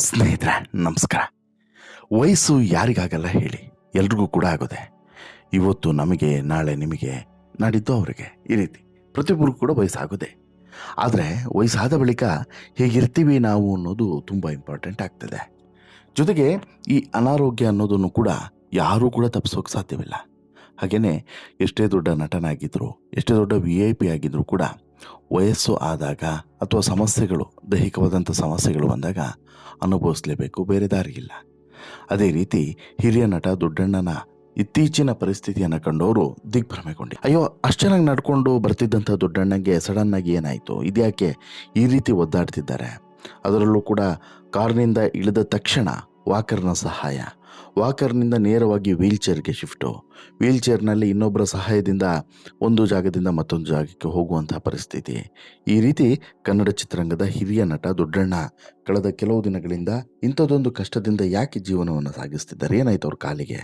ಸ್ನೇಹಿತರೆ, ನಮಸ್ಕಾರ. ವಯಸ್ಸು ಯಾರಿಗಾಗಲ್ಲ ಹೇಳಿ, ಎಲ್ರಿಗೂ ಕೂಡ ಆಗೋದೆ. ಇವತ್ತು ನಮಗೆ, ನಾಳೆ ನಿಮಗೆ ನಾಡಿದ್ದು ಅವರಿಗೆ, ಈ ರೀತಿ. ಪ್ರತಿಯೊಬ್ಬರು ಕೂಡ ವಯಸ್ಸಾಗೋದೆ. ಆದರೆ, ವಯಸ್ಸಾದ ಬಳಿಕ ಹೇಗಿರ್ತೀವಿ ನಾವು ಅನ್ನೋದು ತುಂಬ ಇಂಪಾರ್ಟೆಂಟ್ ಆಗ್ತದೆ. ಜೊತೆಗೆ, ಈ ಅನಾರೋಗ್ಯ ಅನ್ನೋದನ್ನು ಕೂಡ ಯಾರೂ ಕೂಡ ತಪ್ಪಿಸೋಕೆ ಸಾಧ್ಯವಿಲ್ಲ. ಹಾಗೆಯೇ ಎಷ್ಟೇ ದೊಡ್ಡ ನಟನಾಗಿದ್ದರೂ ಎಷ್ಟೇ ದೊಡ್ಡ ವಿ ಐ ಪಿ ಆಗಿದ್ದರೂ ಕೂಡ ವಯಸ್ಸು ಆದಾಗ ಅಥವಾ ಸಮಸ್ಯೆಗಳು, ದೈಹಿಕವಾದಂಥ ಸಮಸ್ಯೆಗಳು ಬಂದಾಗ ಅನುಭವಿಸಲೇಬೇಕು, ಬೇರೆ ದಾರಿಯಿಲ್ಲ ಅದೇ ರೀತಿ ಹಿರಿಯ ನಟ ದೊಡ್ಡಣ್ಣನ ಇತ್ತೀಚಿನ ಪರಿಸ್ಥಿತಿಯನ್ನು ಕಂಡವರು ದಿಗ್ಭ್ರಮೆಗೊಂಡಿ. ಅಯ್ಯೋ, ಅಷ್ಟು ಚೆನ್ನಾಗಿ ನಡ್ಕೊಂಡು ಬರ್ತಿದ್ದಂಥ ದೊಡ್ಡಣ್ಣಗೆ ಸಡನ್ ಆಗಿ ಏನಾಯಿತು? ಇದ್ಯಾಕೆ ಈ ರೀತಿ ಒದ್ದಾಡ್ತಿದ್ದಾರೆ? ಅದರಲ್ಲೂ ಕೂಡ ಕಾರ್ನಿಂದ ಇಳಿದ ತಕ್ಷಣ ವಾಕರ್ನ ಸಹಾಯ. ವಾಕರ್ನಿಂದ ನೇರವಾಗಿ ವೀಲ್ಚೇರ್ಗೆ ಶಿಫ್ಟು. ವೀಲ್ಚೇರ್ನಲ್ಲಿ ಇನ್ನೊಬ್ಬರ ಸಹಾಯದಿಂದ ಒಂದು ಜಾಗದಿಂದ ಮತ್ತೊಂದು ಜಾಗಕ್ಕೆ ಹೋಗುವಂತಹ ಪರಿಸ್ಥಿತಿ. ಈ ರೀತಿ ಕನ್ನಡ ಚಿತ್ರರಂಗದ ಹಿರಿಯ ನಟ ದೊಡ್ಡಣ್ಣ ಕಳೆದ ಕೆಲವು ದಿನಗಳಿಂದ ಇಂಥದ್ದೊಂದು ಕಷ್ಟದಿಂದ ಯಾಕೆ ಜೀವನವನ್ನು ಸಾಗಿಸ್ತಿದ್ದಾರೆ? ಏನಾಯ್ತು ಅವ್ರ ಕಾಲಿಗೆ?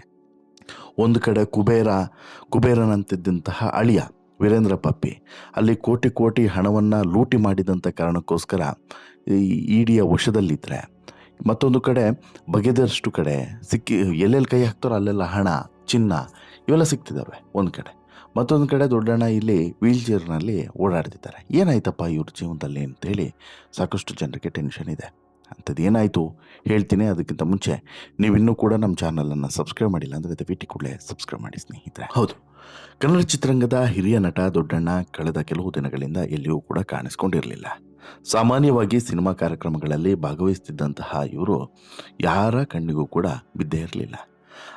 ಒಂದು ಕಡೆ ಕುಬೇರ, ಕುಬೇರನಂತಿದ್ದಂತಹ ಅಳಿಯ ವೀರೇಂದ್ರ ಪಪ್ಪಿ, ಅಲ್ಲಿ ಕೋಟಿ ಕೋಟಿ ಹಣವನ್ನು ಲೂಟಿ ಮಾಡಿದಂಥ ಕಾರಣಕ್ಕೋಸ್ಕರ ಈ ಇಡಿಯ ವಶದಲ್ಲಿದ್ದರೆ ಮತ್ತೊಂದು ಕಡೆ ಬಗೆದಷ್ಟು ಕಡೆ ಸಿಕ್ಕಿ ಎಲ್ಲೆಲ್ಲಿ ಕೈ ಹಾಕ್ತಾರೋ ಅಲ್ಲೆಲ್ಲ ಹಣ ಚಿನ್ನ ಇವೆಲ್ಲ ಸಿಗ್ತಿದ್ದಾವೆ ಒಂದು ಕಡೆ. ಮತ್ತೊಂದು ಕಡೆ ದೊಡ್ಡಣ್ಣ ಇಲ್ಲಿ ವೀಲ್ ಚೇರ್ನಲ್ಲಿ ಓಡಾಡ್ತಿದ್ದಾರೆ. ಏನಾಯ್ತಪ್ಪ ಇವ್ರ ಜೀವನದಲ್ಲಿ ಅಂತೇಳಿ ಸಾಕಷ್ಟು ಜನರಿಗೆ ಟೆನ್ಷನ್ ಇದೆ. ಅಂಥದ್ದು ಏನಾಯಿತು ಹೇಳ್ತೀನಿ ಅದಕ್ಕಿಂತ ಮುಂಚೆ ನೀವಿನ್ನೂ ಕೂಡ ನಮ್ಮ ಚಾನಲನ್ನು ಸಬ್ಸ್ಕ್ರೈಬ್ ಮಾಡಿಲ್ಲ ಅಂದರೆ ದಯವಿಟ್ಟು ಕೂಡಲೇ ಸಬ್ಸ್ಕ್ರೈಬ್ ಮಾಡಿ ಸ್ನೇಹಿತರೆ. ಹೌದು. ಕನ್ನಡ ಚಿತ್ರರಂಗದ ಹಿರಿಯ ನಟ ದೊಡ್ಡಣ್ಣ ಕಳೆದ ಕೆಲವು ದಿನಗಳಿಂದ ಎಲ್ಲಿಯೂ ಕೂಡ ಕಾಣಿಸ್ಕೊಂಡಿರಲಿಲ್ಲ. ಸಾಮಾನ್ಯವಾಗಿ ಸಿನಿಮಾ ಕಾರ್ಯಕ್ರಮಗಳಲ್ಲಿ ಭಾಗವಹಿಸ್ತಿದ್ದಂತಹ ಇವರು ಯಾರ ಕಣ್ಣಿಗೂ ಕೂಡ ಬಿದ್ದೇ ಇರಲಿಲ್ಲ.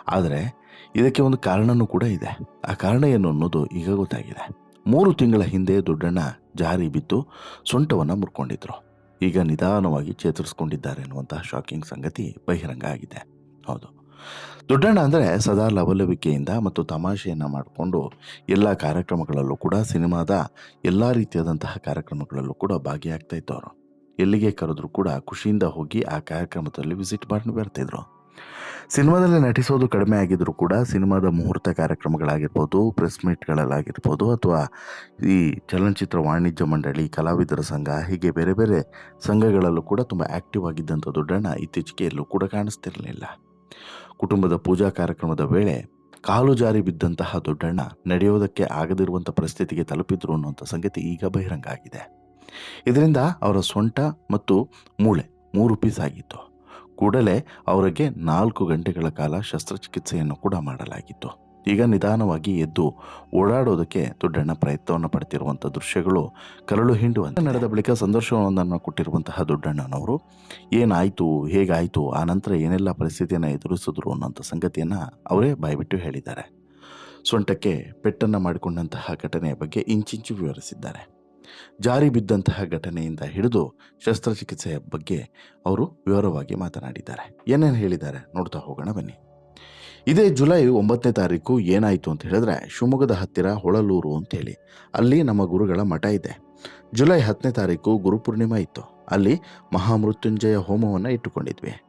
ಆದರೆ ಇದಕ್ಕೆ ಒಂದು ಕಾರಣನೂ ಕೂಡ ಇದೆ. ಆ ಕಾರಣ ಏನು ಅನ್ನೋದು ಈಗ ಗೊತ್ತಾಗಿದೆ. ಮೂರು ತಿಂಗಳ ಹಿಂದೆ ದೊಡ್ಡಣ್ಣ ಜಾರಿ ಬಿದ್ದು ಸೊಂಟವನ್ನು ಮುರ್ಕೊಂಡಿದ್ರು. ಈಗ ನಿಧಾನವಾಗಿ ಚೇತರಿಸ್ಕೊಂಡಿದ್ದಾರೆ ಅನ್ನುವಂತಹ ಶಾಕಿಂಗ್ ಸಂಗತಿ ಬಹಿರಂಗ ಆಗಿದೆ. ಹೌದು. ದೊಡ್ಡಣ್ಣ ಅಂದರೆ ಸದಾ ಲವಲವಿಕೆಯಿಂದ ಮತ್ತು ತಮಾಷೆಯನ್ನು ಮಾಡಿಕೊಂಡು ಎಲ್ಲ ಕಾರ್ಯಕ್ರಮಗಳಲ್ಲೂ ಕೂಡ ಸಿನಿಮಾದ ಎಲ್ಲ ರೀತಿಯಾದಂತಹ ಕಾರ್ಯಕ್ರಮಗಳಲ್ಲೂ ಕೂಡ ಭಾಗಿಯಾಗ್ತಾ ಇದ್ದವರು. ಎಲ್ಲಿಗೆ ಕರೆದ್ರೂ ಕೂಡ ಖುಷಿಯಿಂದ ಹೋಗಿ ಆ ಕಾರ್ಯಕ್ರಮದಲ್ಲಿ ವಿಸಿಟ್ ಮಾಡಿ ಬರ್ತಿದ್ರು. ಸಿನಿಮಾದಲ್ಲಿ ನಟಿಸೋದು ಕಡಿಮೆ ಆಗಿದ್ದರೂ ಕೂಡ ಸಿನಿಮಾದ ಮುಹೂರ್ತ ಕಾರ್ಯಕ್ರಮಗಳಾಗಿರ್ಬೋದು ಪ್ರೆಸ್ ಮೀಟ್ಗಳಲ್ಲಾಗಿರ್ಬೋದು ಅಥವಾ ಈ ಚಲನಚಿತ್ರ ವಾಣಿಜ್ಯ ಮಂಡಳಿ, ಕಲಾವಿದರ ಸಂಘ, ಹೀಗೆ ಬೇರೆ ಬೇರೆ ಸಂಘಗಳಲ್ಲೂ ಕೂಡ ತುಂಬ ಆ್ಯಕ್ಟಿವ್ ಆಗಿದ್ದಂಥ ದೊಡ್ಡಣ್ಣ ಇತ್ತೀಚೆಗೆ ಎಲ್ಲೂ ಕೂಡ ಕಾಣಿಸ್ತಿರಲಿಲ್ಲ. ಕುಟುಂಬದ ಪೂಜಾ ಕಾರ್ಯಕ್ರಮದ ವೇಳೆ ಕಾಲು ಜಾರಿ ಬಿದ್ದಂತಹ ದೊಡ್ಡಣ್ಣ ನಡೆಯೋದಕ್ಕೆ ಆಗದಿರುವಂಥ ಪರಿಸ್ಥಿತಿಗೆ ತಲುಪಿದ್ರು ಅನ್ನುವಂಥ ಸಂಗತಿ ಈಗ ಬಹಿರಂಗ ಆಗಿದೆ. ಇದರಿಂದ ಅವರ ಸೊಂಟ ಮತ್ತು ಮೂಳೆ ಮೂರು ಪೀಸ್ ಆಗಿತ್ತು. ಕೂಡಲೇ ಅವರಿಗೆ ನಾಲ್ಕು ಗಂಟೆಗಳ ಕಾಲ ಶಸ್ತ್ರಚಿಕಿತ್ಸೆಯನ್ನು ಕೂಡ ಮಾಡಲಾಗಿತ್ತು. ಈಗ ನಿಧಾನವಾಗಿ ಎದ್ದು ಓಡಾಡೋದಕ್ಕೆ ದೊಡ್ಡಣ್ಣ ಪ್ರಯತ್ನವನ್ನು ಪಡ್ತಿರುವಂಥ ದೃಶ್ಯಗಳು ಕರಳು ಹಿಂಡುವಂತೆ. ನಡೆದ ಬಳಿಕ ಸಂದರ್ಶನವೊಂದನ್ನು ಕೊಟ್ಟಿರುವಂತಹ ದೊಡ್ಡಣ್ಣನವರು, ಏನಾಯಿತು, ಹೇಗಾಯಿತು, ಆ ನಂತರ ಏನೆಲ್ಲ ಪರಿಸ್ಥಿತಿಯನ್ನು ಎದುರಿಸಿದ್ರು ಅನ್ನೋಂಥ ಸಂಗತಿಯನ್ನು ಅವರೇ ಬಾಯ್ಬಿಟ್ಟು ಹೇಳಿದ್ದಾರೆ. ಸೊಂಟಕ್ಕೆ ಪೆಟ್ಟನ್ನು ಮಾಡಿಕೊಂಡಂತಹ ಘಟನೆಯ ಬಗ್ಗೆ ಇಂಚಿಂಚು ವಿವರಿಸಿದ್ದಾರೆ. ಜಾರಿ ಬಿದ್ದಂತಹ ಘಟನೆಯಿಂದ ಹಿಡಿದು ಶಸ್ತ್ರಚಿಕಿತ್ಸೆಯ ಬಗ್ಗೆ ಅವರು ವಿವರವಾಗಿ ಮಾತನಾಡಿದ್ದಾರೆ. ಏನೇನು ಹೇಳಿದ್ದಾರೆ ನೋಡ್ತಾ ಹೋಗೋಣ ಬನ್ನಿ. ಇದೇ ಜುಲೈ ಒಂಬತ್ತನೇ ತಾರೀಕು ಏನಾಯಿತು ಅಂತ ಹೇಳಿದ್ರೆ ಶಿವಮೊಗ್ಗದ ಹತ್ತಿರ ಹೊಳಲೂರು ಅಂತೇಳಿ ಅಲ್ಲಿ ನಮ್ಮ ಗುರುಗಳ ಮಠ ಇದೆ. ಜುಲೈ ಹತ್ತನೇ ತಾರೀಕು ಗುರುಪೂರ್ಣಿಮಾ ಇತ್ತು. ಅಲ್ಲಿ ಮಹಾಮೃತ್ಯುಂಜಯ ಹೋಮವನ್ನು ಇಟ್ಟುಕೊಂಡಿದ್ವಿ.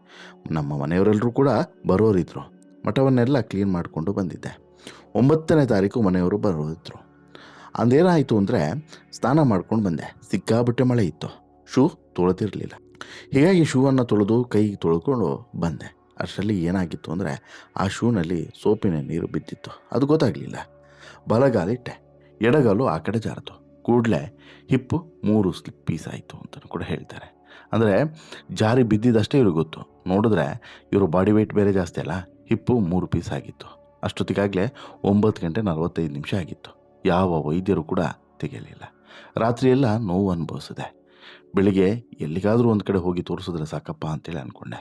ನಮ್ಮ ಮನೆಯವರೆಲ್ಲರೂ ಕೂಡ ಬರೋರಿದ್ರು. ಮಠವನ್ನೆಲ್ಲ ಕ್ಲೀನ್ ಮಾಡಿಕೊಂಡು ಬಂದಿದ್ದೆ. ಒಂಬತ್ತನೇ ತಾರೀಕು ಮನೆಯವರು ಬರೋರಿದ್ರು. ಅಂದೇನಾಯಿತು ಅಂದರೆ ಸ್ನಾನ ಮಾಡ್ಕೊಂಡು ಬಂದೆ. ಸಿಕ್ಕಾಬಿಟ್ಟೆ ಮಳೆ ಇತ್ತು. ಶೂ ತೊಳೆದಿರಲಿಲ್ಲ ಹೀಗಾಗಿ ಶೂವನ್ನು ತೊಳೆದು ಕೈಗೆ ತೊಳ್ಕೊಂಡು ಬಂದೆ. ಅಷ್ಟರಲ್ಲಿ ಏನಾಗಿತ್ತು ಅಂದರೆ ಆ ಶೂನಲ್ಲಿ ಸೋಪಿನ ನೀರು ಬಿದ್ದಿತ್ತು. ಅದು ಗೊತ್ತಾಗಲಿಲ್ಲ. ಬಲಗಾಲಿಟ್ಟೆ ಎಡಗಾಲು ಆ ಕಡೆ ಜಾರತು. ಕೂಡಲೇ ಹಿಪ್ಪು ಮೂರು ಸ್ಲಿಪ್ ಪೀಸ್ ಆಯಿತು ಅಂತ ಕೂಡ ಹೇಳ್ತಾರೆ. ಅಂದರೆ ಜಾರಿ ಬಿದ್ದಿದ್ದಷ್ಟೇ ಇವ್ರಿಗೆ ಗೊತ್ತು. ನೋಡಿದ್ರೆ ಇವರು ಬಾಡಿ ವೆಯ್ಟ್ ಬೇರೆ ಜಾಸ್ತಿ ಅಲ್ಲ, ಹಿಪ್ಪು ಮೂರು ಪೀಸ್ ಆಗಿತ್ತು. ಅಷ್ಟೊತ್ತಿಗಾಗಲೇ ಒಂಬತ್ತು ಗಂಟೆ ನಲವತ್ತೈದು ನಿಮಿಷ ಆಗಿತ್ತು. ಯಾವ ವೈದ್ಯರು ಕೂಡ ತೆಗೆಯಲಿಲ್ಲ. ರಾತ್ರಿಯೆಲ್ಲ ನೋವು ಅನುಭವಿಸಿದೆ. ಬೆಳಿಗ್ಗೆ ಎಲ್ಲಿಗಾದರೂ ಒಂದು ಕಡೆ ಹೋಗಿ ತೋರಿಸಿದ್ರೆ ಸಾಕಪ್ಪ ಅಂತೇಳಿ ಅಂದ್ಕೊಂಡೆ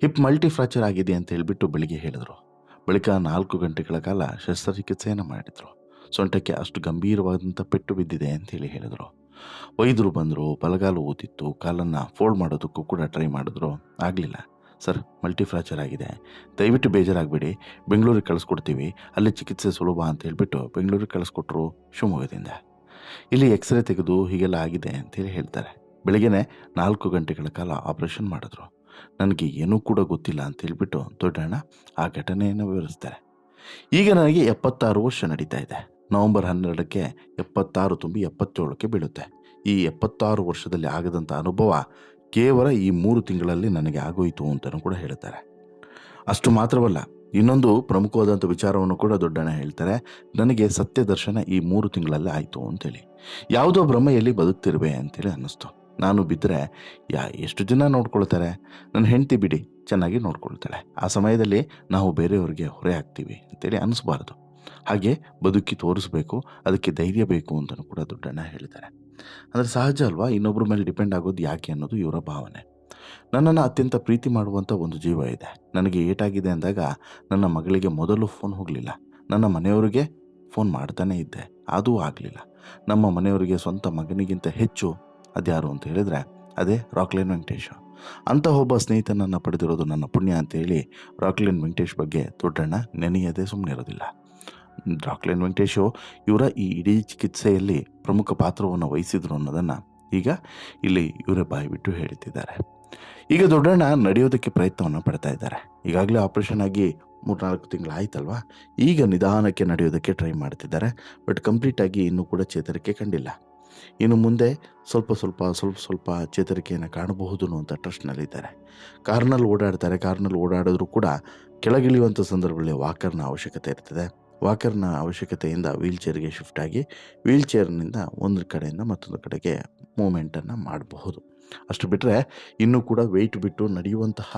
ಹಿಪ್ ಮಲ್ಟಿ ಫ್ರಾಕ್ಚರ್ ಆಗಿದೆ ಅಂತ ಹೇಳಿಬಿಟ್ಟು ಬೆಳಿಗ್ಗೆ ಹೇಳಿದರು. ಬಳಿಕ ನಾಲ್ಕು ಗಂಟೆಗಳ ಕಾಲ ಶಸ್ತ್ರಚಿಕಿತ್ಸೆಯನ್ನು ಮಾಡಿದರು. ಸೊಂಟಕ್ಕೆ ಅಷ್ಟು ಗಂಭೀರವಾದಂಥ ಪೆಟ್ಟು ಬಿದ್ದಿದೆ ಅಂತೇಳಿ ಹೇಳಿದರು. ವೈದ್ಯರು ಬಂದರು, ಬಲಗಾಲು ಓದಿತ್ತು ಕಾಲನ್ನು ಫೋಲ್ಡ್ ಮಾಡೋದಕ್ಕೂ ಕೂಡ ಟ್ರೈ ಮಾಡಿದ್ರು. ಆಗಲಿಲ್ಲ. ಸರ್ ಮಲ್ಟಿ ಫ್ರಾಕ್ಚರ್ ಆಗಿದೆ. ದಯವಿಟ್ಟು ಬೇಜಾರಾಗಬೇಡಿ. ಬೆಂಗಳೂರಿಗೆ ಕಳಿಸ್ಕೊಡ್ತೀವಿ. ಅಲ್ಲಿ ಚಿಕಿತ್ಸೆ ಸುಲಭ ಅಂತ ಹೇಳಿಬಿಟ್ಟು ಬೆಂಗಳೂರಿಗೆ ಕಳಿಸ್ಕೊಟ್ರು ಶಿವಮೊಗ್ಗದಿಂದ. ಇಲ್ಲಿ ಎಕ್ಸ್ರೇ ತೆಗೆದು ಹೀಗೆಲ್ಲ ಆಗಿದೆ ಅಂತೇಳಿ ಹೇಳ್ತಾರೆ. ಬೆಳಿಗ್ಗೆನೆ ನಾಲ್ಕು ಗಂಟೆಗಳ ಕಾಲ ಆಪರೇಷನ್ ಮಾಡಿದ್ರು. ನನಗೆ ಏನೂ ಕೂಡ ಗೊತ್ತಿಲ್ಲ ಅಂತ ಹೇಳ್ಬಿಟ್ಟು ದೊಡ್ಡಣ್ಣ ಆ ಘಟನೆಯನ್ನು ವಿವರಿಸ್ತಾರೆ. ಈಗ ನನಗೆ ಎಪ್ಪತ್ತಾರು ವರ್ಷ ನಡೀತಾ ಇದೆ. ನವೆಂಬರ್ ಹನ್ನೆರಡಕ್ಕೆ ಎಪ್ಪತ್ತಾರು ತುಂಬಿ ಎಪ್ಪತ್ತೇಳಕ್ಕೆ ಬೀಳುತ್ತೆ. ಈ ಎಪ್ಪತ್ತಾರು ವರ್ಷದಲ್ಲಿ ಆಗದಂಥ ಅನುಭವ ಕೇವಲ ಈ ಮೂರು ತಿಂಗಳಲ್ಲಿ ನನಗೆ ಆಗೋಯಿತು ಅಂತಲೂ ಕೂಡ ಹೇಳ್ತಾರೆ. ಅಷ್ಟು ಮಾತ್ರವಲ್ಲ, ಇನ್ನೊಂದು ಪ್ರಮುಖವಾದಂಥ ವಿಚಾರವನ್ನು ಕೂಡ ದೊಡ್ಡಣ್ಣ ಹೇಳ್ತಾರೆ. ನನಗೆ ಸತ್ಯ ದರ್ಶನ ಈ ಮೂರು ತಿಂಗಳಲ್ಲೇ ಆಯಿತು ಅಂತೇಳಿ. ಯಾವುದೋ ಭ್ರಮೆಯಲ್ಲಿ ಬದುಕ್ತಿರುವೆ ಅಂತೇಳಿ ಅನ್ನಿಸ್ತು. ನಾನು ಬಿದ್ದರೆ ಯಾ ಎಷ್ಟು ಜನ ನೋಡ್ಕೊಳ್ತಾರೆ? ನನ್ನ ಹೆಂಡತಿ ಬಿಡಿ, ಚೆನ್ನಾಗಿ ನೋಡ್ಕೊಳ್ತಾಳೆ. ಆ ಸಮಯದಲ್ಲಿ ನಾವು ಬೇರೆಯವ್ರಿಗೆ ಹೊರೆ ಹಾಕ್ತೀವಿ ಅಂತೇಳಿ ಅನಿಸ್ಬಾರ್ದು. ಹಾಗೆ ಬದುಕಿ ತೋರಿಸ್ಬೇಕು, ಅದಕ್ಕೆ ಧೈರ್ಯ ಬೇಕು ಅಂತಲೂ ಕೂಡ ದುಡ್ಡಣ್ಣ ಹೇಳ್ತಾರೆ ಅಂದರೆ ಸಹಜ ಅಲ್ವಾ? ಇನ್ನೊಬ್ಬರ ಮೇಲೆ ಡಿಪೆಂಡ್ ಆಗೋದು ಯಾಕೆ ಅನ್ನೋದು ಇವರ ಭಾವನೆ. ನನ್ನನ್ನು ಅತ್ಯಂತ ಪ್ರೀತಿ ಮಾಡುವಂಥ ಒಂದು ಜೀವ ಇದೆ. ನನಗೆ ಏಟಾಗಿದೆ ಅಂದಾಗ ನನ್ನ ಮಗಳಿಗೆ ಮೊದಲು ಫೋನ್ ಹೋಗಲಿಲ್ಲ. ನನ್ನ ಮನೆಯವರಿಗೆ ಫೋನ್ ಮಾಡ್ತಾನೇ ಇದ್ದೆ. ಅದೂ ಆಗಲಿಲ್ಲ. ನಮ್ಮ ಮನೆಯವರಿಗೆ ಸ್ವಂತ ಮಗನಿಗಿಂತ ಹೆಚ್ಚು ಅದ್ಯಾರು ಅಂತ ಹೇಳಿದರೆ ಅದೇ ರಾಕ್ಲೈನ್ ವೆಂಕಟೇಶ. ಅಂತಹ ಒಬ್ಬ ಸ್ನೇಹಿತನನ್ನು ಪಡೆದಿರೋದು ನನ್ನ ಪುಣ್ಯ ಅಂತ ಹೇಳಿ ರಾಕ್ಲೈನ್ ವೆಂಕಟೇಶ್ ಬಗ್ಗೆ ದೊಡ್ಡಣ್ಣ ನೆನೆಯದೆ ಸುಮ್ಮನೆ ಇರೋದಿಲ್ಲ. ರಾಕ್ಲೈನ್ ವೆಂಕಟೇಶು ಇವರ ಈ ಇಡೀ ಚಿಕಿತ್ಸೆಯಲ್ಲಿ ಪ್ರಮುಖ ಪಾತ್ರವನ್ನು ವಹಿಸಿದ್ರು ಅನ್ನೋದನ್ನು ಈಗ ಇಲ್ಲಿ ಇವರೇ ಬಾಯಿ ಬಿಟ್ಟು ಹೇಳ್ತಿದ್ದಾರೆ. ಈಗ ದೊಡ್ಡಣ್ಣ ನಡೆಯೋದಕ್ಕೆ ಪ್ರಯತ್ನವನ್ನು ಪಡ್ತಾ ಇದ್ದಾರೆ. ಈಗಾಗಲೇ ಆಪರೇಷನ್ ಆಗಿ ಮೂರ್ನಾಲ್ಕು ತಿಂಗಳು ಆಯ್ತಲ್ವಾ? ಈಗ ನಿಧಾನಕ್ಕೆ ನಡೆಯೋದಕ್ಕೆ ಟ್ರೈ ಮಾಡ್ತಿದ್ದಾರೆ. ಬಟ್ ಕಂಪ್ಲೀಟಾಗಿ ಇನ್ನೂ ಕೂಡ ಚೇತರಿಕೆ ಕಂಡಿಲ್ಲ. ಇನ್ನು ಮುಂದೆ ಸ್ವಲ್ಪ ಸ್ವಲ್ಪ ಸ್ವಲ್ಪ ಸ್ವಲ್ಪ ಚೇತರಿಕೆಯನ್ನು ಕಾಣಬಹುದು ಅಂತ ಟ್ರಸ್ಟ್ನಲ್ಲಿದ್ದಾರೆ. ಕಾರ್ನಲ್ಲಿ ಓಡಾಡ್ತಾರೆ, ಕಾರ್ನಲ್ಲಿ ಓಡಾಡಿದ್ರು ಕೂಡ ಕೆಳಗಿಳಿಯುವಂಥ ಸಂದರ್ಭದಲ್ಲಿ ವಾಕರ್ನ ಅವಶ್ಯಕತೆ ಇರ್ತದೆ. ವಾಕರ್ನ ಅವಶ್ಯಕತೆಯಿಂದ ವೀಲ್ ಚೇರ್ಗೆ ಶಿಫ್ಟ್ ಆಗಿ ವೀಲ್ ಚೇರ್ನಿಂದ ಒಂದು ಕಡೆಯಿಂದ ಮತ್ತೊಂದು ಕಡೆಗೆ ಮೂಮೆಂಟನ್ನು ಮಾಡಬಹುದು. ಅಷ್ಟು ಬಿಟ್ಟರೆ ಇನ್ನೂ ಕೂಡ ವೆಯ್ಟ್ ಬಿಟ್ಟು ನಡೆಯುವಂತಹ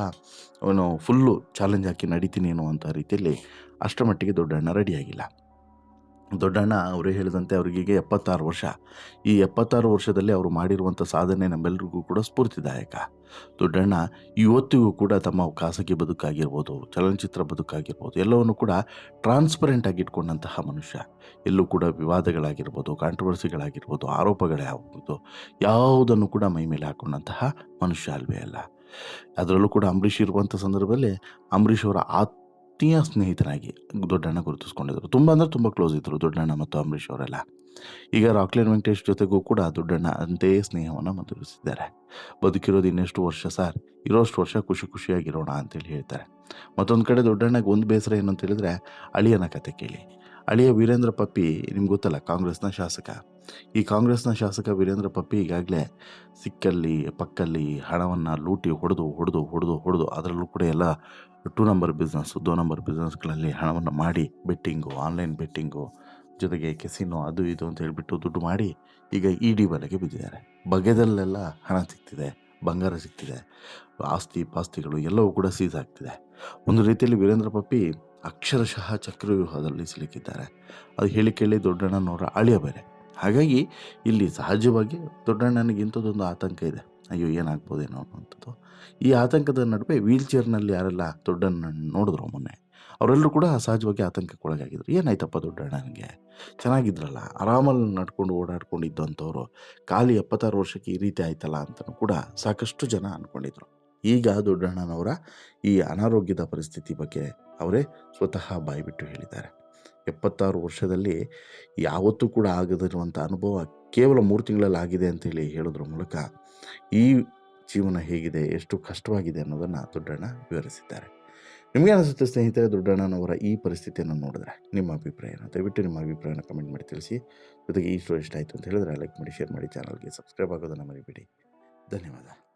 ಅವನು ಫುಲ್ಲು ಚಾಲೆಂಜ್ ಹಾಕಿ ನಡೀತೀನಿ ಅನ್ನುವಂಥ ರೀತಿಯಲ್ಲಿ ಅಷ್ಟರ ಮಟ್ಟಿಗೆ ದೊಡ್ಡಣ್ಣ ರೆಡಿಯಾಗಿಲ್ಲ. ದೊಡ್ಡಣ್ಣ ಅವರು ಹೇಳಿದಂತೆ ಅವರಿಗೆ ಎಪ್ಪತ್ತಾರು ವರ್ಷ. ಈ ಎಪ್ಪತ್ತಾರು ವರ್ಷದಲ್ಲಿ ಅವರು ಮಾಡಿರುವಂಥ ಸಾಧನೆ ನಮ್ಮೆಲ್ಲರಿಗೂ ಕೂಡ ಸ್ಫೂರ್ತಿದಾಯಕ. ದೊಡ್ಡಣ್ಣ ಇವತ್ತಿಗೂ ಕೂಡ ತಮ್ಮ ಖಾಸಗಿ ಬದುಕಾಗಿರ್ಬೋದು, ಚಲನಚಿತ್ರ ಬದುಕಾಗಿರ್ಬೋದು, ಎಲ್ಲವನ್ನು ಕೂಡ ಟ್ರಾನ್ಸ್ಪರೆಂಟ್ ಇಟ್ಕೊಂಡಂತಹ ಮನುಷ್ಯ. ಎಲ್ಲೂ ಕೂಡ ವಿವಾದಗಳಾಗಿರ್ಬೋದು ಕಾಂಟ್ರವರ್ಸಿಗಳಾಗಿರ್ಬೋದು ಆರೋಪಗಳೇ ಆಗ್ಬೋದು ಯಾವುದನ್ನು ಕೂಡ ಮೈ ಮೇಲೆ ಹಾಕೊಂಡಂತಹ ಮನುಷ್ಯ ಅಲ್ವೇ ಅಲ್ಲ. ಅದರಲ್ಲೂ ಕೂಡ ಅಂಬರೀಷ್ ಇರುವಂಥ ಸಂದರ್ಭದಲ್ಲಿ ಅಂಬರೀಷ್ ಅವರ ಆತ್ಮೀಯ ಸ್ನೇಹಿತನಾಗಿ ದೊಡ್ಡಣ್ಣ ಗುರುತಿಸ್ಕೊಂಡಿದ್ರು. ತುಂಬ ಅಂದರೆ ತುಂಬ ಕ್ಲೋಸ್ ಇದ್ದರು ದೊಡ್ಡಣ್ಣ ಮತ್ತು ಅಂಬರೀಷ್ ಅವರೆಲ್ಲ. ಈಗ ರಾಕ್ಲೈನ್ ವೆಂಕಟೇಶ್ ಜೊತೆಗೂ ಕೂಡ ದೊಡ್ಡಣ್ಣ ಅಂತೆಯೇ ಸ್ನೇಹವನ್ನು ಮುಂದುವರಿಸಿದ್ದಾರೆ. ಬದುಕಿರೋದು ಇನ್ನೆಷ್ಟು ವರ್ಷ ಸರ್? ಇರೋಷ್ಟು ವರ್ಷ ಖುಷಿ ಖುಷಿಯಾಗಿರೋಣ ಅಂತೇಳಿ ಹೇಳ್ತಾರೆ. ಮತ್ತೊಂದು ಕಡೆ ದೊಡ್ಡಣ್ಣಗೆ ಒಂದು ಬೇಸರ ಏನು ಅಂತ ಹೇಳಿದ್ರೆ, ಅಳಿಯನ ಕತೆ ಕೇಳಿ. ಅಳಿಯ ವೀರೇಂದ್ರ ಪಪ್ಪಿ, ನಿಮ್ಗೆ ಗೊತ್ತಲ್ಲ, ಕಾಂಗ್ರೆಸ್ನ ಶಾಸಕ. ಈ ಕಾಂಗ್ರೆಸ್ನ ಶಾಸಕ ವೀರೇಂದ್ರ ಪಪ್ಪಿ ಈಗಾಗಲೇ ಸಿಕ್ಕಲ್ಲಿ, ಪಕ್ಕಲ್ಲಿ ಹಣವನ್ನು ಲೂಟಿ ಹೊಡೆದು ಹೊಡೆದು ಹೊಡೆದು ಹೊಡೆದು ಅದರಲ್ಲೂ ಕೂಡ ಎಲ್ಲ ಟೂ ನಂಬರ್ ಬಿಸ್ನೆಸ್, ದೋ ನಂಬರ್ ಬಿಸ್ನೆಸ್ಗಳಲ್ಲಿ ಹಣವನ್ನು ಮಾಡಿ ಬೆಟ್ಟಿಂಗು, ಆನ್ಲೈನ್ ಬೆಟ್ಟಿಂಗು ಜೊತೆಗೆ ಕೆಸಿನೋ ಅದು ಇದು ಅಂತ ಹೇಳಿಬಿಟ್ಟು ದುಡ್ಡು ಮಾಡಿ ಈಗ ಇ ಡಿ ಬಲೆಗೆ ಬಿದ್ದಿದ್ದಾರೆ. ಬಗೆದಲ್ಲೆಲ್ಲ ಹಣ ಸಿಗ್ತಿದೆ, ಬಂಗಾರ ಸಿಗ್ತಿದೆ, ಆಸ್ತಿ ಪಾಸ್ತಿಗಳು ಎಲ್ಲವೂ ಕೂಡ ಸೀಸ್ ಆಗ್ತಿದೆ. ಒಂದು ರೀತಿಯಲ್ಲಿ ವೀರೇಂದ್ರ ಪಪ್ಪಿ ಅಕ್ಷರಶಃ ಚಕ್ರವ್ಯೂಹದಲ್ಲಿ ಸಿಲುಕಿದ್ದಾರೆ. ಅದು ಹೇಳಿ ಕೇಳಿ ದೊಡ್ಡಣ್ಣನವರ ಅಳಿಯ ಬೇರೆ. ಹಾಗಾಗಿ ಇಲ್ಲಿ ಸಹಜವಾಗಿ ದೊಡ್ಡಣ್ಣನಿಗಿಂತದೊಂದು ಆತಂಕ ಇದೆ. ಅಯ್ಯೋ, ಏನಾಗ್ಬೋದೇನೋ ಅನ್ನೋಂಥದ್ದು ಈ ಆತಂಕದ ನಡುವೆ ವೀಲ್ ಚೇರ್ನಲ್ಲಿ ಯಾರೆಲ್ಲ ದೊಡ್ಡಣ್ಣ ನೋಡಿದ್ರು ಮೊನ್ನೆ, ಅವರೆಲ್ಲರೂ ಕೂಡ ಸಹಜವಾಗಿ ಆತಂಕಕ್ಕೊಳಗಾಗಿದ್ರು. ಏನಾಯ್ತಪ್ಪ ದೊಡ್ಡಣ್ಣನಿಗೆ? ಚೆನ್ನಾಗಿದ್ರಲ್ಲ, ಆರಾಮಲ್ಲಿ ನಡ್ಕೊಂಡು ಓಡಾಡ್ಕೊಂಡು ಇದ್ದಂಥವ್ರು ಖಾಲಿ ಎಪ್ಪತ್ತಾರು ವರ್ಷಕ್ಕೆ ಈ ರೀತಿ ಆಯ್ತಲ್ಲ ಅಂತಲೂ ಕೂಡ ಸಾಕಷ್ಟು ಜನ ಅಂದ್ಕೊಂಡಿದ್ರು ಈಗ ದೊಡ್ಡಣ್ಣನವರ ಈ ಅನಾರೋಗ್ಯದ ಪರಿಸ್ಥಿತಿ ಬಗ್ಗೆ ಅವರೇ ಸ್ವತಃ ಬಾಯಿಬಿಟ್ಟು ಹೇಳಿದ್ದಾರೆ. ಎಪ್ಪತ್ತಾರು ವರ್ಷದಲ್ಲಿ ಯಾವತ್ತೂ ಕೂಡ ಆಗದಿರುವಂಥ ಅನುಭವ ಕೇವಲ ಮೂರು ತಿಂಗಳಲ್ಲಿ ಆಗಿದೆ ಅಂತೇಳಿ ಹೇಳೋದ್ರ ಮೂಲಕ ಈ ಜೀವನ ಹೇಗಿದೆ, ಎಷ್ಟು ಕಷ್ಟವಾಗಿದೆ ಅನ್ನೋದನ್ನು ದೊಡ್ಡಣ್ಣ ವಿವರಿಸಿದ್ದಾರೆ. ನಿಮಗೆ ಅನಿಸುತ್ತೆ ಸ್ನೇಹಿತರೆ, ದೊಡ್ಡಣ್ಣನವರ ಈ ಪರಿಸ್ಥಿತಿಯನ್ನು ನೋಡಿದ್ರೆ ನಿಮ್ಮ ಅಭಿಪ್ರಾಯನ ದಯವಿಟ್ಟು ನಿಮ್ಮ ಅಭಿಪ್ರಾಯನ ಕಮೆಂಟ್ ಮಾಡಿ ತಿಳಿಸಿ. ಜೊತೆಗೆ ಈ ಸ್ಟೋರಿ ಇಷ್ಟ ಆಯಿತು ಅಂತ ಹೇಳಿದ್ರೆ ಲೈಕ್ ಮಾಡಿ, ಶೇರ್ ಮಾಡಿ, ಚಾನಲ್ಗೆ ಸಬ್ಸ್ಕ್ರೈಬ್ ಆಗೋದನ್ನು ಮರಿಬೇಡಿ. ಧನ್ಯವಾದ.